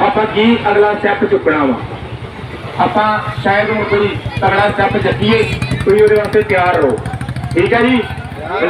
ਆਪਾਂ ਕੀ ਅਗਲਾ ਸਟੈਪ ਚੁੱਕਣਾ ਵਾ? ਆਪਾਂ ਸ਼ਾਇਦ ਹੁਣ ਕੋਈ ਤਗੜਾ ਸਟੈਪ ਚੱਕੀਏ ਤੁਸੀਂ ਉਹਦੇ ਵਾਸਤੇ ਤਿਆਰ ਰਹੋ। ਠੀਕ ਹੈ ਜੀ? ਆ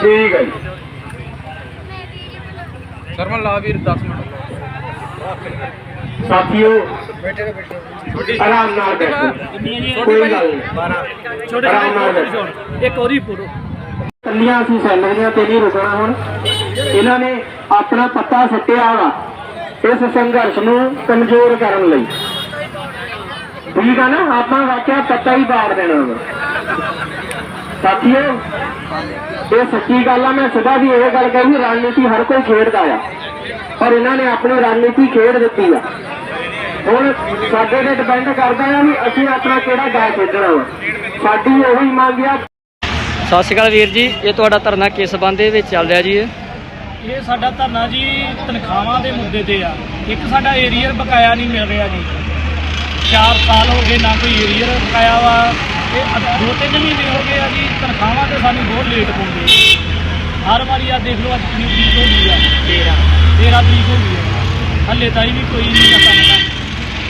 ਠੀਕ ਹੈ ਜੀ। ਸਰਮਨ ਲਾ ਵੀਰ 10 ਮਿੰਟ। ਸਾਥੀਓ ਆਰਾਮ ਨਾਲ ਬੈਠੋ। ਕੋਈ ਗੱਲ ਨਹੀਂ। ਆਰਾਮ ਨਾਲ ਬੈਠੋ। ਇੱਕ ਹੋਰੀ ਪੂਰੋ। ਕੱਲੀਆਂ ਅਸੀਂ ਸੈਲਰੀਆਂ ਤੇ ਨਹੀਂ ਰੁਕਣਾ ਹੁਣ। ਇਹਨਾਂ ਨੇ ਆਪਣਾ ਪੱਤਾ ਸੱਟਿਆ ਵਾ ਇਸ ਸੰਘਰਸ਼ ਨੂੰ ਕਮਜ਼ੋਰ ਕਰਨ ਲਈ। ਠੀਕ ਆ ਨਾ? ਆਪਾਂ ਵਾਕਿਆ ਪੱਤਾ ਹੀ ਪਾੜ ਦੇਣਾ ਵਾ। ਸਾਥੀਓ ਇਹ ਸੱਚੀ ਗੱਲ ਆ ਮੈਂ ਸਦਾ ਵੀ ਇਹ ਗੱਲ ਕਹੀ ਰਣਨੀਤੀ ਹਰ ਕੋਈ ਖੇਡਦਾ ਆ। ਪਰ ਇਹਨਾਂ ਨੇ ਆਪਣੀ ਰਣਨੀਤੀ ਖੇਡ ਦਿੱਤੀ ਆ। ਹੁਣ ਸਾਡੇ ਤੇ ਡਿਪੈਂਡ ਕਰਦਾ ਆ ਵੀ ਅਸੀਂ ਆਪਣਾ ਕਿਹੜਾ ਗਾ ਖੇਡਣਾ ਵਾ। ਸਾਡੀ ਉਹੀ ਮੰਗ ਆ। ਸਤਿ ਸ਼੍ਰੀ ਅਕਾਲ ਵੀਰ ਜੀ ਇਹ ਤੁਹਾਡਾ ਧਰਨਾ ਕਿਸ ਸੰਬੰਧ ਦੇ ਵਿੱਚ ਚੱਲ ਰਿਹਾ ਜੀ ਇਹ? ਇਹ ਸਾਡਾ ਧਰਨਾ ਜੀ ਤਨਖਾਹਾਂ ਦੇ ਮੁੱਦੇ ਤੇ ਆ। ਇੱਕ ਸਾਡਾ ਏਰੀਅਰ ਬਕਾਇਆ ਨਹੀਂ ਮਿਲ ਰਿਹਾ ਜੀ। 4 ਸਾਲ ਹੋ ਗਏ ਨਾ ਕੋਈ ਏਰੀਅਰ ਬਕਾਇਆ ਵਾ। ਇਹ ਦੋ ਤਿੰਨ ਮਹੀਨੇ ਹੋ ਗਏ ਆ ਜੀ ਤਨਖਾਹਾਂ ਤੇ ਸਾਨੂੰ ਬਹੁਤ ਲੇਟ ਪਾਉਂਦੇ ਹਰ ਵਾਰੀ ਆ ਦੇਖ ਲਓ ਅੱਜ ਕਿੰਨੀ ਤਰੀਕ ਹੋ ਗਈ ਆ। 13 13 ਤਰੀਕ ਹੋ ਗਈ ਆ। ਹੱਲੇ ਤਾਈ ਵੀ ਕੋਈ ਨਹੀਂ ਆ ਕੰਮ